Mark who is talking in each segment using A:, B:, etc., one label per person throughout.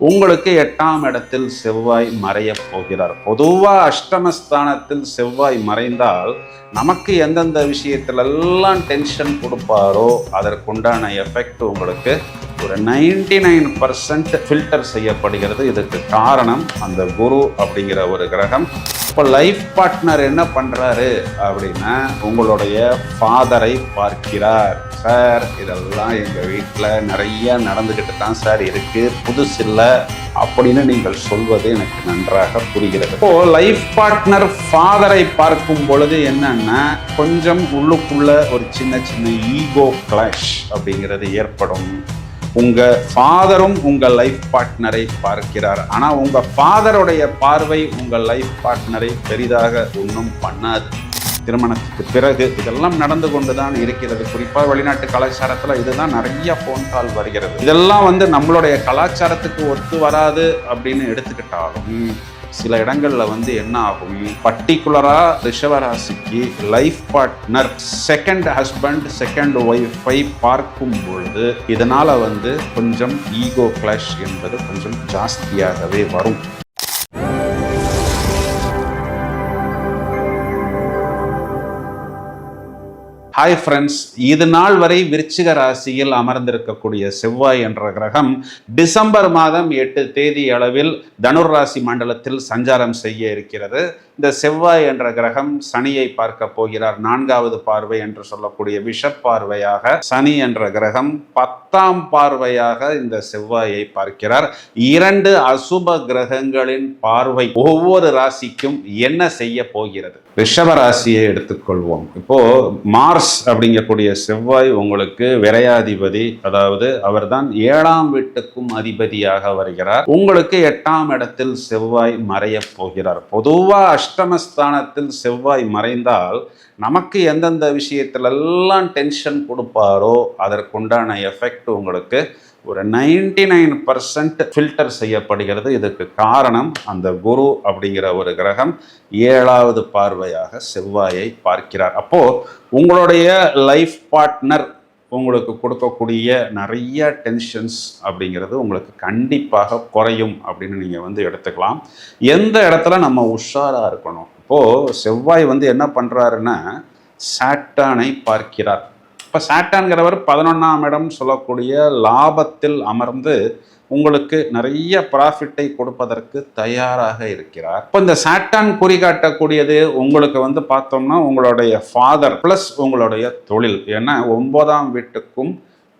A: உங்களுக்கு எட்டாம் இடத்தில் செவ்வாய் மறையப் போகிறார். பொதுவாக அஷ்டமஸ்தானத்தில் செவ்வாய் மறைந்தால் நமக்கு எந்தெந்த விஷயத்திலெல்லாம் டென்ஷன் கொடுப்பாரோ அதற்குண்டான எஃபெக்ட் உங்களுக்கு ஒரு நைன்டி நைன் பர்சன்ட் ஃபில்டர் செய்யப்படுகிறது. இதுக்கு காரணம் அந்த குரு அப்படிங்கிற ஒரு கிரகம். இப்போ லைஃப் பார்ட்னர் என்ன பண்ணுறாரு அப்படின்னா உங்களுடைய ஃபாதரை பார்க்கிறார். சார் இதெல்லாம் எங்கள் வீட்டில் நிறைய நடந்துக்கிட்டு தான் சார் இருக்குது புதுசு இல்லை அப்படின்னு நீங்கள் சொல்வது எனக்கு நன்றாக புரிகிறது. இப்போ லைஃப் பார்ட்னர் ஃபாதரை பார்க்கும் பொழுது என்னன்னா கொஞ்சம் உள்ளுக்குள்ள ஒரு சின்ன சின்ன ஈகோ கிளாஷ் அப்படிங்கிறது ஏற்படும். உங்க ஃபாதரும் உங்க லைஃப் பார்ட்னரை பார்க்கிறார். ஆனா உங்க ஃபாதருடைய பார்வை உங்க லைஃப் பார்ட்னரை பெரிதாக ஒன்றும் பண்ணாது. திருமணத்துக்கு பிறகு இதெல்லாம் நடந்து கொண்டுதான் இருக்கிறது. குறிப்பாக வெளிநாட்டு கலாச்சாரத்தில் இதுதான் நிறைய ஃபோன் கால் வருகிறது. இதெல்லாம் வந்து நம்மளுடைய கலாச்சாரத்துக்கு ஒத்து வராது அப்படின்னு எடுத்துக்கிட்டாலும் சில இடங்களில் வந்து என்ன ஆகும்? பர்டிகுலராக ரிஷவராசிக்கு life partner second husband second wifi பார்க்கும் பொழுது இதனால் வந்து கொஞ்சம் ஈகோ கிளாஷ் என்பது கொஞ்சம் ஜாஸ்தியாகவே வரும். ஹாய் ஃப்ரெண்ட்ஸ் இது நாள் வரை விருச்சிக ராசியில் அமர்ந்திருக்கக்கூடிய செவ்வாய் என்ற கிரகம் டிசம்பர் மாதம் எட்டு தேதி அளவில் தனுர் ராசி மண்டலத்தில் சஞ்சாரம் செய்ய இருக்கிறது. இந்த செவ்வாய் என்ற கிரகம் சனியை பார்க்க போகிறார். நான்காவது பார்வை என்று சொல்லக்கூடிய விஷப்பார்வையாக சனி என்ற கிரகம் பத்தாம் பார்வையாக இந்த செவ்வாயை பார்க்கிறார். இரண்டு அசுப கிரகங்களின் பார்வை ஒவ்வொரு ராசிக்கும் என்ன செய்ய போகிறது? ரிஷப ராசியை எடுத்துக்கொள்வோம். இப்போ மார்ஸ் அப்படிங்கக்கூடிய செவ்வாய் உங்களுக்கு விரையாதிபதி அதாவது அவர்தான் ஏழாம் வீட்டுக்கும் அதிபதியாக வருகிறார். உங்களுக்கு எட்டாம் இடத்தில் செவ்வாய் மறையப் போகிறார். பொதுவாக அஷ்டமஸ்தானத்தில் செவ்வாய் மறைந்தால் நமக்கு எந்தெந்த விஷயத்திலெல்லாம் டென்ஷன் கொடுப்பாரோ அதற்குண்டான எஃபெக்ட் உங்களுக்கு ஒரு நைன்டி நைன் பர்சன்ட் ஃபில்டர் செய்யப்படுகிறது. இதுக்கு காரணம் அந்த குரு அப்படிங்கிற ஒரு கிரகம் ஏழாவது பார்வையாக செவ்வாயை பார்க்கிறார். அப்போது உங்களுடைய லைஃப் பார்ட்னர் உங்களுக்கு கொடுக்கக்கூடிய நிறைய டென்ஷன்ஸ் அப்படிங்கிறது உங்களுக்கு கண்டிப்பாக குறையும் அப்படின்னு நீங்கள் வந்து எடுத்துக்கலாம். எந்த இடத்துல நம்ம உஷாராக இருக்கணும்? இப்போது செவ்வாய் வந்து என்ன பண்ணுறாருன்னா சாட்டானை பார்க்கிறார். இப்போ சாட்டான்கிறவர் பதினொன்றாம் இடம் சொல்லக்கூடிய லாபத்தில் அமர்ந்து உங்களுக்கு நிறைய ப்ராஃபிட்டை கொடுப்பதற்கு தயாராக இருக்கிறார். இப்போ இந்த சாட்டான் குறிகாட்டக்கூடியது உங்களுக்கு வந்து பார்த்தோம்னா உங்களுடைய ஃபாதர் ப்ளஸ் உங்களுடைய தொழில். ஏன்னா ஒன்பதாம் வீட்டுக்கும்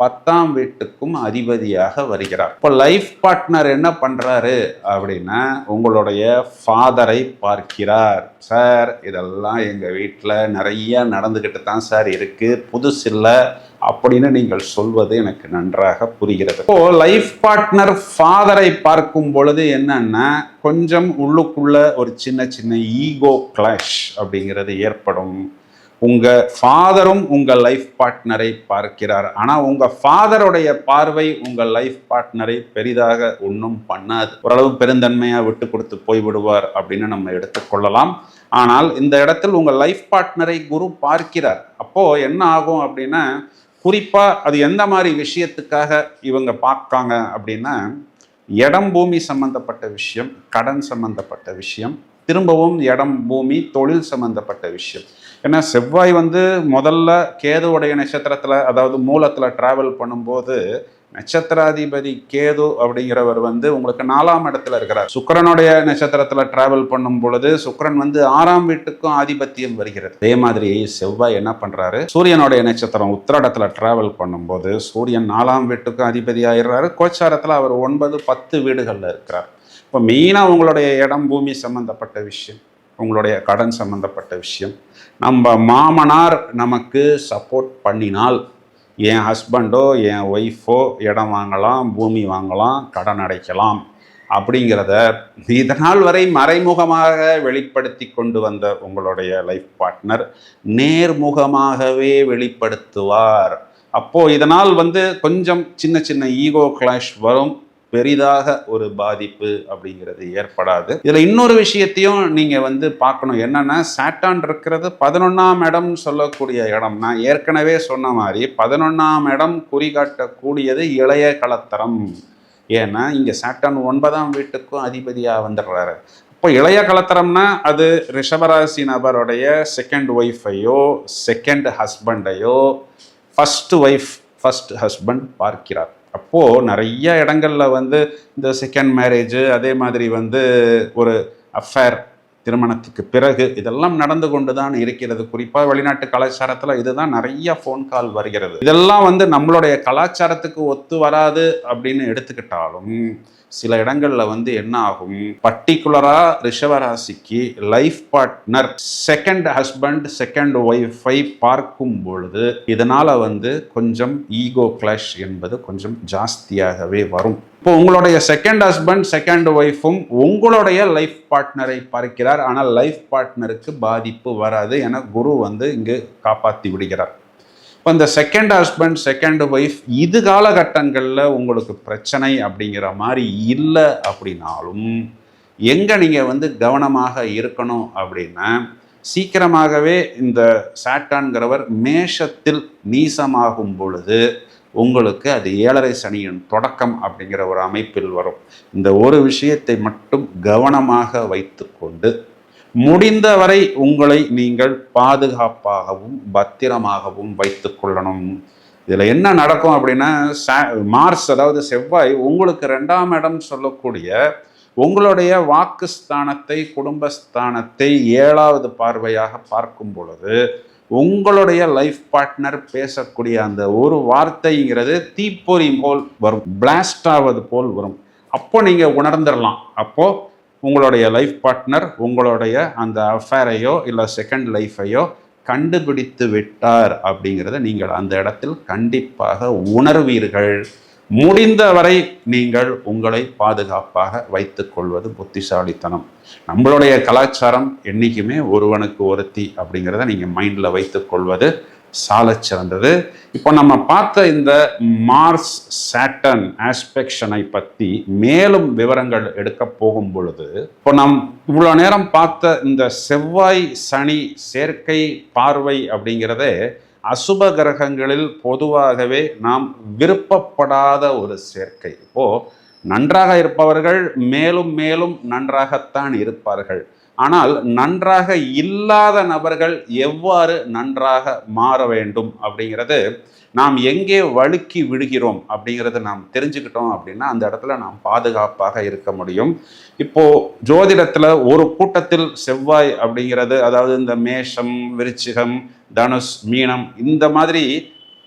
A: பத்தாம் வீட்டுக்கும் அதிபதியாக வருகிறார். இப்போ லைஃப் பார்ட்னர் என்ன பண்ணுறாரு அப்படின்னா உங்களுடைய ஃபாதரை பார்க்கிறார். சார் இதெல்லாம் எங்கள் வீட்டில் நிறைய நடந்துக்கிட்டு தான் சார் இருக்குது புதுசு இல்லை அப்படின்னு நீங்கள் சொல்வது எனக்கு நன்றாக புரிகிறது. இப்போ லைஃப் பார்ட்னர் ஃபாதரை பார்க்கும் பொழுது என்னன்னா கொஞ்சம் உள்ளுக்குள்ள ஒரு சின்ன சின்ன ஈகோ கிளாஷ் அப்படிங்கிறது ஏற்படும். உங்கள் ஃபாதரும் உங்கள் லைஃப் பார்ட்னரை பார்க்கிறார். ஆனால் உங்கள் ஃபாதருடைய பார்வை உங்கள் லைஃப் பார்ட்னரை பெரிதாக ஒன்றும் பண்ணாது. ஓரளவு பெருந்தன்மையாக விட்டு கொடுத்து போய்விடுவார் அப்படின்னு நம்ம எடுத்துக்கொள்ளலாம் ஆனால் இந்த இடத்தில் உங்கள் லைஃப் பார்ட்னரை குரு பார்க்கிறார். அப்போது என்ன ஆகும் அப்படின்னா குறிப்பாக அது எந்த மாதிரி விஷயத்துக்காக இவங்க பார்க்காங்க அப்படின்னா இடம் பூமி சம்பந்தப்பட்ட விஷயம் கடன் சம்பந்தப்பட்ட விஷயம் திரும்பவும் இடம் பூமி தொழில் சம்பந்தப்பட்ட விஷயம். ஏன்னா செவ்வாய் வந்து முதல்ல கேதுவுடைய நட்சத்திரத்தில் அதாவது மூலத்தில் ட்ராவல் பண்ணும்போது நட்சத்திராதிபதி கேது அப்படிங்கிறவர் வந்து உங்களுக்கு நாலாம் இடத்துல இருக்கிறார். சுக்கரனுடைய நட்சத்திரத்துல டிராவல் பண்ணும் பொழுது சுக்கரன் வந்து ஆறாம் வீட்டுக்கும் ஆதிபத்தியம் வருகிறது. அதே மாதிரி செவ்வாய் என்ன பண்றாரு? சூரியனுடைய நட்சத்திரம் உத்திரடத்துல டிராவல் பண்ணும்போது சூரியன் நாலாம் வீட்டுக்கும் அதிபதி ஆயிடுறாரு. கோச்சாரத்துல அவர் ஒன்பது பத்து வீடுகள்ல இருக்கிறார். இப்போ மெயினாக உங்களுடைய இடம் பூமி சம்பந்தப்பட்ட விஷயம். உங்களுடைய கடன் சம்பந்தப்பட்ட விஷயம். நம்ம மாமனார் நமக்கு சப்போர்ட் பண்ணினால் என் ஹஸ்பண்டோ என் ஒய்ஃபோ இடம் வாங்கலாம் பூமி வாங்கலாம் கடன் அடைக்கலாம் அப்படிங்கிறத இதனால் வரை மறைமுகமாக வெளிப்படுத்தி கொண்டு வந்த உங்களுடைய லைஃப் பார்ட்னர் நேர்முகமாகவே வெளிப்படுத்துவார். அப்போது இதனால் வந்து கொஞ்சம் சின்ன சின்ன ஈகோ கிளாஷ் வரும். பெரிதாக ஒரு பாதிப்பு அப்படிங்கிறது ஏற்படாது. இதில் இன்னொரு விஷயத்தையும் நீங்கள் வந்து பார்க்கணும். என்னென்னா சாட்டான் இருக்கிறது பதினொன்றாம் இடம் சொல்லக்கூடிய இடம். நான் ஏற்கனவே சொன்ன மாதிரி பதினொன்றாம் இடம் குறிகாட்டக்கூடியது இளைய கலத்தரம். ஏன்னா இங்கே சாட்டான் ஒன்பதாம் வீட்டுக்கும் அதிபதியாக வந்துடுறாரு. இப்போ இளைய கலத்தரம்னா அது ரிஷபராசி நபருடைய செகண்ட் ஒய்ஃபையோ செகண்ட் ஹஸ்பண்டையோ ஃபஸ்ட் ஒய்ஃப் ஃபர்ஸ்ட் ஹஸ்பண்ட் பார்க்கிறார். அப்போது நிறைய இடங்களில் வந்து இந்த செகண்ட் மேரேஜு அதே மாதிரி வந்து ஒரு அஃபேர் திருமணத்துக்கு பிறகு இதெல்லாம் நடந்து கொண்டு தான் இருக்கிறது. குறிப்பாக வெளிநாட்டு கலாச்சாரத்தில் இதுதான் நிறைய ஃபோன் கால் வருகிறது. இதெல்லாம் வந்து நம்மளுடைய கலாச்சாரத்துக்கு ஒத்து வராது அப்படின்னு எடுத்துக்கிட்டாலும் சில இடங்கள்ல வந்து என்ன ஆகும்? பர்டிகுலரா ரிஷவராசிக்கு life partner second husband second wifi பார்க்கும் பொழுது இதனால வந்து கொஞ்சம் ஈகோ கிளாஷ் என்பது கொஞ்சம் ஜாஸ்தியாகவே வரும். இப்போ உங்களுடைய செகண்ட் ஹஸ்பண்ட் செகண்ட் ஒய்ஃபும் உங்களுடைய லைஃப் பார்ட்னரை பார்க்கிறார். ஆனால் லைஃப் பார்ட்னருக்கு பாதிப்பு வராது என குரு வந்து இங்கு காப்பாற்றி விடுகிறார். இப்போ இந்த செகண்ட் ஹஸ்பண்ட் செகண்ட் ஒய்ஃப் இது காலகட்டங்களில் உங்களுக்கு பிரச்சனை அப்படிங்கிற மாதிரி இல்லை அப்படின்னாலும் எங்கே நீங்கள் வந்து கவனமாக இருக்கணும் அப்படின்னா சீக்கிரமாகவே இந்த சாட்டான்கிறவர் மேஷத்தில் நீசமாகும் பொழுது உங்களுக்கு அது ஏழரை சனியின் தொடக்கம் அப்படிங்கிற ஒரு அமைப்பில் வரும். இந்த ஒரு விஷயத்தை மட்டும் கவனமாக வைத்துக்கொண்டு முடிந்தவரை உங்களை நீங்கள் பாதுகாப்பாகவும் பத்திரமாகவும் வைத்து கொள்ளணும். இதில் என்ன நடக்கும் அப்படின்னா மார்ஸ் அதாவது செவ்வாய் உங்களுக்கு ரெண்டாம் இடம் சொல்லக்கூடிய உங்களுடைய வாக்குஸ்தானத்தை குடும்பஸ்தானத்தை ஏழாவது பார்வையாக பார்க்கும் பொழுது உங்களுடைய லைஃப் பார்ட்னர் பேசக்கூடிய அந்த ஒரு வார்த்தைங்கிறது தீப்பொறி போல் வரும் பிளாஸ்ட் ஆவது போல் வரும். அப்போ நீங்கள் உணர்ந்துடலாம் அப்போது உங்களுடைய லைஃப் பார்ட்னர் உங்களுடைய அந்த அஃபேரையோ இல்லை செகண்ட் லைஃபையோ கண்டுபிடித்து விட்டார் அப்படிங்கிறத நீங்கள் அந்த இடத்தில் கண்டிப்பாக உணர்வீர்கள். முடிந்தவரை நீங்கள் உங்களை பாதுகாப்பாக வைத்துக் கொள்வது புத்திசாலித்தனம். நம்மளுடைய கலாச்சாரம் என்றைக்குமே ஒருவனுக்கு ஒருத்தி அப்படிங்கிறத நீங்கள் மைண்டில் வைத்துக் கொள்வது சாலச் சிறந்தது. இப்போ நம்ம பார்த்த இந்த மார்ஸ் சாட்டன் ஆஸ்பெக்ஷனை பற்றி மேலும் விவரங்கள் எடுக்க போகும் பொழுது இப்போ நாம் இவ்வளோ நேரம் பார்த்த இந்த செவ்வாய் சனி சேர்க்கை பார்வை அப்படிங்கிறதே அசுப கிரகங்களில் பொதுவாகவே நாம் விருப்பப்படாத ஒரு சேர்க்கை. இப்போது நன்றாக இருப்பவர்கள் மேலும் மேலும் நன்றாகத்தான் இருப்பார்கள். ஆனால் நன்றாக இல்லாத நபர்கள் எவ்வாறு நன்றாக மாற வேண்டும் அப்படிங்கிறது நாம் எங்கே வழுக்கி விடுகிறோம் அப்படிங்கிறத நாம் தெரிஞ்சுக்கிட்டோம் அப்படின்னா அந்த இடத்துல நாம் பாதுகாப்பாக இருக்க முடியும். இப்போ ஜோதிடத்தில் ஒரு கூட்டத்தில் செவ்வாய் அப்படிங்கிறது அதாவது இந்த மேஷம் விருச்சிகம் தனுஷ் மீனம் இந்த மாதிரி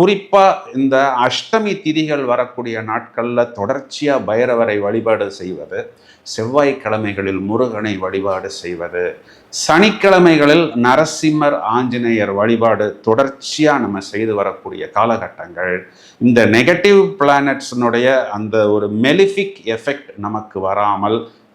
A: குறிப்பாக இந்த அஷ்டமி திதிகள் வரக்கூடிய நாட்களில் தொடர்ச்சியாக பைரவரை வழிபாடு செய்வது செவ்வாய்க்கிழமைகளில் முருகனை வழிபாடு செய்வது சனிக்கிழமைகளில் நரசிம்மர் ஆஞ்சநேயர் வழிபாடு தொடர்ச்சியாக நம்ம செய்து வரக்கூடிய காலகட்டங்கள். இந்த நெகட்டிவ் பிளானட்ஸினுடைய அந்த ஒரு மெலிஃபிக் எஃபெக்ட் நமக்கு வராமல்